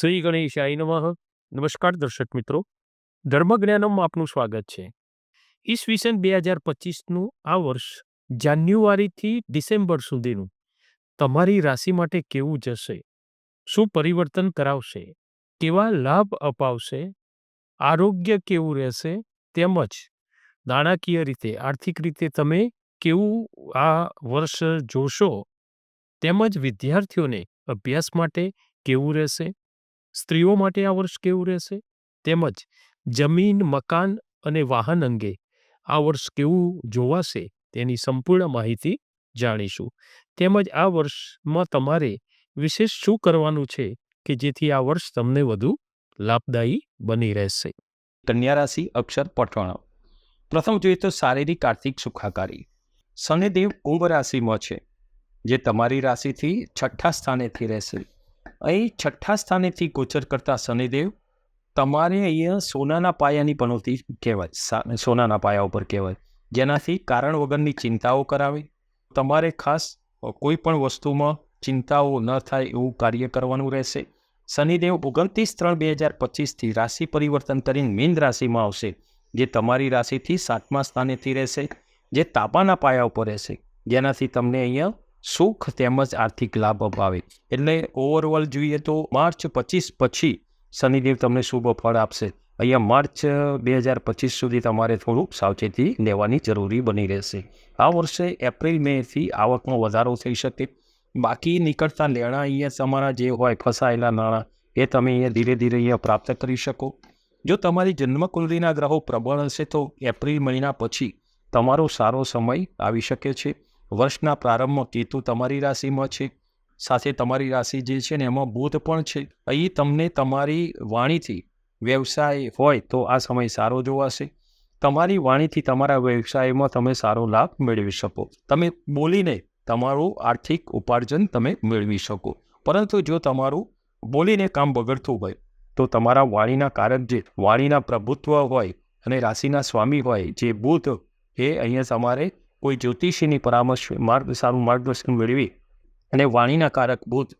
શ્રી ગણેશાય નમઃ. નમસ્કાર દર્શક મિત્રો. ધર્મજ્ઞાનમમાં આપનું સ્વાગત છે. ઈસવીસન બે હજાર પચીસનું આ વર્ષ જાન્યુઆરીથી ડિસેમ્બર સુધીનું તમારી રાશિ માટે કેવું જશે? શું પરિવર્તન કરાવશે? કેવા લાભ અપાવશે? આરોગ્ય કેવું રહેશે? તેમજ નાણાકીય રીતે, આર્થિક રીતે તમે કેવું આ વર્ષ જોશો? તેમજ વિદ્યાર્થીઓને અભ્યાસ માટે કેવું રહેશે? સ્ત્રીઓ માટે આ વર્ષ કેવું રહેશે? તેમજ જમીન, મકાન અને વાહન અંગે આ વર્ષ કેવું જોવાશે તેની સંપૂર્ણ માહિતી જાણીશું. તેમજ આ વર્ષમાં તમારે વિશેષ શું કરવાનું છે કે જેથી આ વર્ષ તમને વધુ લાભદાયી બની રહેશે? કન્યા રાશિ, અક્ષર પઠવાણ પ્રથમ જોઈએ તો શારીરિક, આર્થિક, સુખાકારી. શનિદેવ કુંભ રાશિમાં છે, જે તમારી રાશિથી છઠ્ઠા સ્થાનેથી રહેશે. અહીં છઠ્ઠા સ્થાનેથી ગોચર કરતા શનિદેવ તમારે અહીંયા સોનાના પાયાની પનોતી કહેવાય સોનાના પાયા ઉપર કહેવાય. જેનાથી કારણ વગરની ચિંતાઓ કરાવે. તમારે ખાસ કોઈ પણ વસ્તુમાં ચિંતાઓ ન થાય એવું કાર્ય કરવાનું રહેશે. શનિદેવ ઓગણત્રીસ ત્રણ બે હજાર પચીસથી રાશિ પરિવર્તન કરીને મીન રાશિમાં આવશે, જે તમારી રાશિથી સાતમા સ્થાનેથી રહેશે, જે તાપાના પાયા ઉપર રહેશે. જેનાથી તમને અહીંયા સુખ તેમજ આર્થિક લાભ અપાવે. એટલે ઓવરઓલ જોઈએ તો માર્ચ પચીસ પછી શનિદેવ તમને શુભ ફળ આપશે. અહીંયા માર્ચ બે હજાર પચીસ સુધી તમારે થોડુંક સાવચેતી લેવાની જરૂરી બની રહેશે. આ વર્ષે એપ્રિલ મેથી આવકમાં વધારો થઈ શકે. બાકી નીકળતા લેણા અહીંયા તમારા જે હોય ફસાયેલા નાણાં, એ તમે અહીંયા ધીરે ધીરે અહીંયા પ્રાપ્ત કરી શકો. જો તમારી જન્મકુંડલીના ગ્રહો પ્રબળ હશે તો એપ્રિલ મહિના પછી તમારો સારો સમય આવી શકે છે. વર્ષના પ્રારંભમાં કેતુ તમારી રાશિમાં છે, સાથે તમારી રાશિ જે છે ને એમાં બુધ પણ છે, અહીં તમને તમારી વાણીથી વ્યવસાય હોય તો આ સમય સારો જોવાશે તમારી વાણીથી તમારા વ્યવસાયમાં તમે સારો લાભ મેળવી શકો. તમે બોલીને તમારું આર્થિક ઉપાર્જન તમે મેળવી શકો. પરંતુ જો તમારું બોલીને કામ બગડતું હોય, તો તમારા વાણીના કારક જે વાણીના પ્રભુત્વ હોય અને રાશિના સ્વામી હોય જે બુધ, એ અહીંયા તમારે કોઈ જ્યોતિષીની પરામર્શ માર્ગ, સારું માર્ગદર્શન મેળવી અને વાણીના કારક ભૂત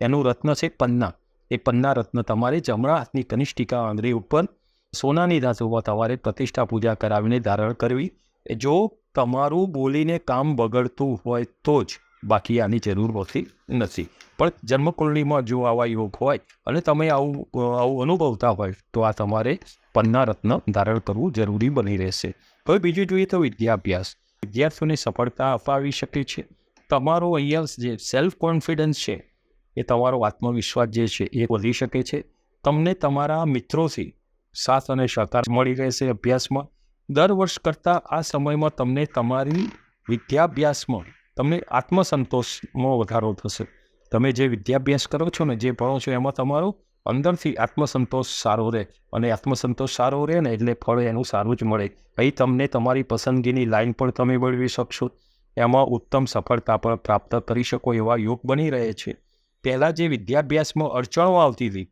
એનું રત્ન છે પન્ના. એ પન્ના રત્ન તમારે જમણા હાથની કનિષ્ઠિકા આંગળી ઉપર સોનાની ધાતુમાં તમારે પ્રતિષ્ઠા પૂજા કરાવીને ધારણ કરવી. જો તમારું બોલીને કામ બગડતું હોય તો જ બાકી આની જરૂર હોતી નથી. પણ જન્મકુંડલીમાં જો આવા યોગ હોય અને તમે આવું આવું અનુભવતા હોય તો આ તમારે પન્ના રત્ન ધારણ કરવું જરૂરી બની રહેશે. હવે બીજું જોઈએ તો વિદ્યાભ્યાસ. વિદ્યાર્થીઓને સફળતા અપાવી શકે છે. તમારો અહીંયા જે સેલ્ફ કોન્ફિડન્સ છે, એ તમારો આત્મવિશ્વાસ જે છે, એ વધી શકે છે. તમને તમારા મિત્રોથી સાથ અને સહકાર મળી રહેશે અભ્યાસમાં. દર વર્ષ કરતાં આ સમયમાં તમને તમારી વિદ્યાભ્યાસમાં તમને આત્મસંતોષમાં વધારો થશે. તમે જે વિદ્યાભ્યાસ કરો છો ને, જે ભણો છો, એમાં તમારો અંદરથી આત્મસંતોષ સારો રહે અને આત્મસંતોષ સારો રહે ને એટલે ફળ એનું સારું જ મળે. અહીં તમને તમારી પસંદગીની લાઈન પણ તમે મેળવી શકશો. એમાં ઉત્તમ સફળતા પણ પ્રાપ્ત કરી શકો એવા યોગ બની રહે છે. પહેલાં જે વિદ્યાભ્યાસમાં અડચણો આવતી હતી,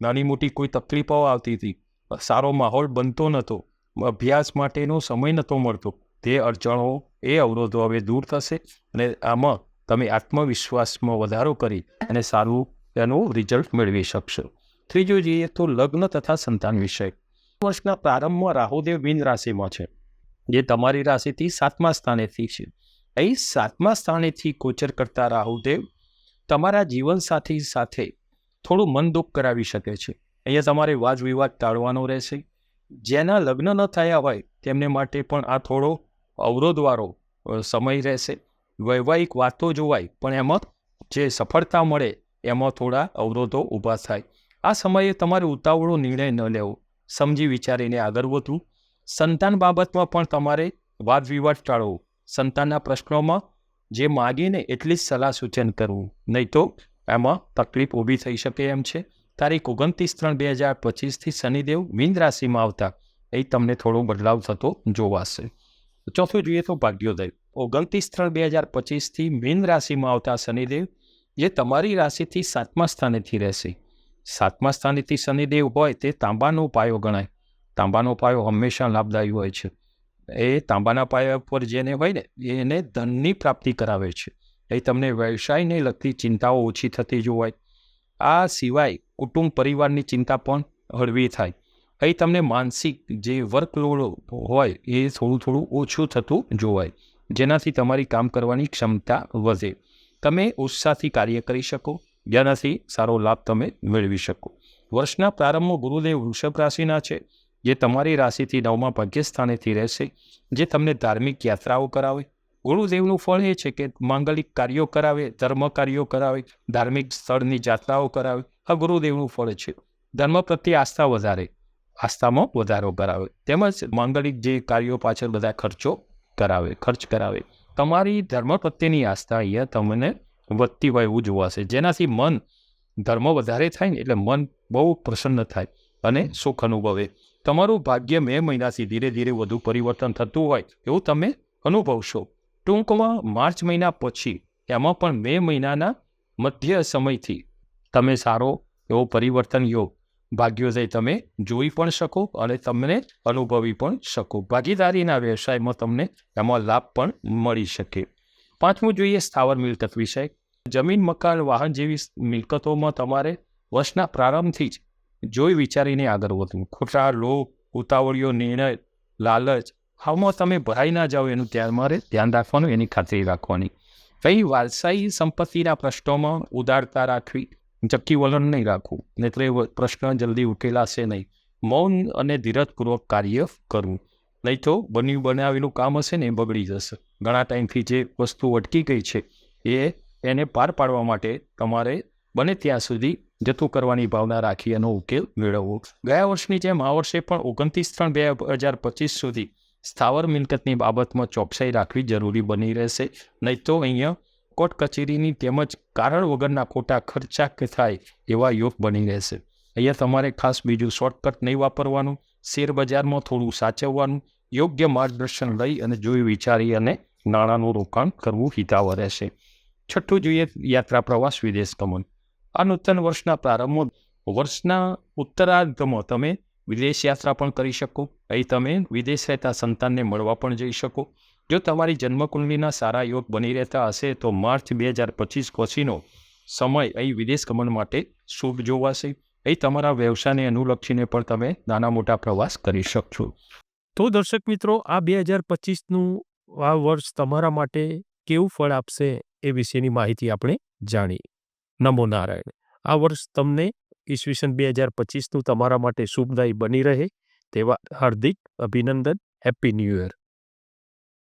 નાની મોટી કોઈ તકલીફો આવતી હતી, સારો માહોલ બનતો નહોતો અભ્યાસ માટેનો સમય નહોતો મળતો, તે અડચણો એ અવરોધો હવે દૂર થશે અને આમાં તમે આત્મવિશ્વાસમાં વધારો કરી અને સારું એનું રિઝલ્ટ મેળવી શકશો. ત્રીજું જોઈએ તો લગ્ન તથા સંતાન વિષય વર્ષના પ્રારંભમાં રાહુદેવ મીન રાશિમાં છે. જે તમારી રાશિથી સાતમા સ્થાનેથી છે. અહીં સાતમા સ્થાનેથી કોચર કરતા રાહુદેવ તમારા જીવનસાથી સાથે થોડું મન દુઃખ કરાવી શકે છે. અહીંયા તમારે વાદ વિવાદ ટાળવાનો રહેશે. જેના લગ્ન ન થયા હોય તેમને માટે પણ આ થોડો અવરોધવાળો સમય રહેશે. વૈવાહિક વાતો જોવાય, પણ એમાં જે સફળતા મળે એમાં થોડા અવરોધો ઊભા થાય. આ સમયે તમારે ઉતાવળો નિર્ણય ન લેવો. સમજી વિચારીને આગળ વધવું. સંતાન બાબતમાં પણ તમારે વાદ વિવાદ ટાળવો. સંતાનના પ્રશ્નોમાં જે માગીને એટલી જ સલાહ સૂચન કરવું. નહીં તો એમાં તકલીફ ઊભી થઈ શકે એમ છે. તારીખ ઓગણત્રીસ ત્રણ બે હજાર પચીસથી શનિદેવ મીન રાશિમાં આવતા. એ તમને થોડો બદલાવ થતો જોવાશે. ચોથું જોઈએ તો ભાગ્યોદય. ઓગણત્રીસ ત્રણ બે હજાર પચીસથી મીન રાશિમાં આવતા શનિદેવ જે તમારી રાશિથી સાતમા સ્થાનેથી રહેશે. સાતમા સ્થાનેથી શનિદેવ હોય તે તાંબાનો પાયો ગણાય. તાંબાનો પાયો હંમેશા લાભદાયી હોય છે. એ તાંબાના પાયા પર જેને હોય ને, એને ધનની પ્રાપ્તિ કરાવે છે. એ તમને વ્યવસાયને લગતી ચિંતાઓ ઓછી થતી જોવાય. આ સિવાય કુટુંબ પરિવારની ચિંતા પણ હળવી થાય. અહીં તમને માનસિક જે વર્કલોડ હોય એ થોડું થોડું ઓછું થતું જોવાય. જેનાથી તમારી કામ કરવાની ક્ષમતા વધે. તમે ઉત્સાહથી કાર્ય કરી શકો, જેનાથી સારો લાભ તમે મેળવી શકો. વર્ષના પ્રારંભમાં ગુરુદેવ વૃષભ રાશિના છે, જે તમારી રાશિથી નવમા ભાગ્ય સ્થાનેથી રહેશે, જે તમને ધાર્મિક યાત્રાઓ કરાવે. ગુરુદેવનું ફળ એ છે કે માંગલિક કાર્યો કરાવે, ધર્મ કાર્યો કરાવે, ધાર્મિક સ્થળની યાત્રાઓ કરાવે. આ ગુરુદેવનું ફળ છે. ધર્મ પ્રત્યે આસ્થા વધારે, આસ્થામાં વધારો કરાવે. તેમજ માંગલિક જે કાર્યો પાછળ બધા ખર્ચો કરાવે, ખર્ચ કરાવે. તમારી ધર્મ પ્રત્યેની આસ્થા અહીંયા તમને વધતી હોય એવું જોવાશે જેનાથી મન ધર્મ વધારે થાય ને એટલે મન બહુ પ્રસન્ન થાય અને સુખ અનુભવે. તમારું ભાગ્ય મે મહિનાથી ધીરે ધીરે વધુ પરિવર્તન થતું હોય એવું તમે અનુભવશો. ટૂંકમાં માર્ચ મહિના પછી એમાં પણ મે મહિનાના મધ્ય સમયથી તમે સારો એવો પરિવર્તન યોગ ભાગ્યોદય તમે જોઈ પણ શકો અને તમને અનુભવી પણ શકો. ભાગીદારીના વ્યવસાયમાં તમને એમાં લાભ પણ મળી શકે. પાંચમું જોઈએ સ્થાવર મિલકત વિષય જમીન, મકાન, વાહન જેવી મિલકતોમાં તમારે વર્ષના પ્રારંભથી જ જોઈ વિચારીને આગળ વધવું. ખોટા લોભ ઉતાવળીઓ, નિર્ણય, લાલચ આમાં તમે ભરાઈ ના જાઓ એનું ધ્યાન મારે ધ્યાન રાખવાનું, એની ખાતરી રાખવાની. કઈ વારસાઈ સંપત્તિના પ્રશ્નોમાં ઉદારતા રાખવી ચક્કી વલણ નહીં રાખવું નહીતર એ પ્રશ્ન જલ્દી ઉકેલાશે નહીં મૌન અને ધીરજપૂર્વક કાર્ય કરવું નહીં તો બન્યું બનાવેલું કામ હશે ને એ બગડી જશે ઘણા ટાઈમથી જે વસ્તુ અટકી ગઈ છે એ એને પાર પાડવા માટે તમારે બને ત્યાં સુધી જતું કરવાની ભાવના રાખી એનો ઉકેલ મેળવવો ગયા વર્ષની જેમ આ વર્ષે પણ ઓગણત્રીસ ત્રણ બે હજાર પચીસ સુધી સ્થાવર મિલકતની બાબતમાં ચોકસાઈ રાખવી જરૂરી બની રહેશે નહીં તો અહીંયા કોર્ટ કચેરીની તેમજ કારણ વગરના ખોટા ખર્ચા કે થાય એવા યોગ બની રહેશે. અહીંયા તમારે ખાસ બીજું શોર્ટકટ નહીં વાપરવાનું શેર બજારમાં થોડું સાચવવાનું, યોગ્ય માર્ગદર્શન લઈ અને જોઈ વિચારી અને નાણાંનું રોકાણ કરવું હિતાવહ રહેશે. છઠ્ઠું જોઈએ યાત્રા પ્રવાસ વિદેશ ગમન. આ નૂતન વર્ષના પ્રારંભમાં વર્ષના ઉત્તરાર્ધમાં તમે વિદેશ યાત્રા પણ કરી શકો. અહીં તમે વિદેશ રહેતા સંતાનને મળવા પણ જઈ શકો. જો તમારી જન્મકુંડલીના સારા યોગ બની રહેતા હશે, તો માર્ચ બે હજાર પચીસ પછીનો સમય અહીં વિદેશ ગમન માટે શુભ જોવાશે. અહીં તમારા વ્યવસાયને અનુલક્ષીને પણ તમે નાના મોટા પ્રવાસ કરી શકશો. તો દર્શક મિત્રો, આ બે હજાર પચીસનું આ વર્ષ તમારા માટે કેવું ફળ આપશે એ વિશેની માહિતી આપણે જાણી નમો નારાયણ. આ વર્ષ તમને ઈસવીસન બે હજાર પચીસનું તમારા માટે શુભદાયી બની રહે તેવા હાર્દિક અભિનંદન. Happy new year.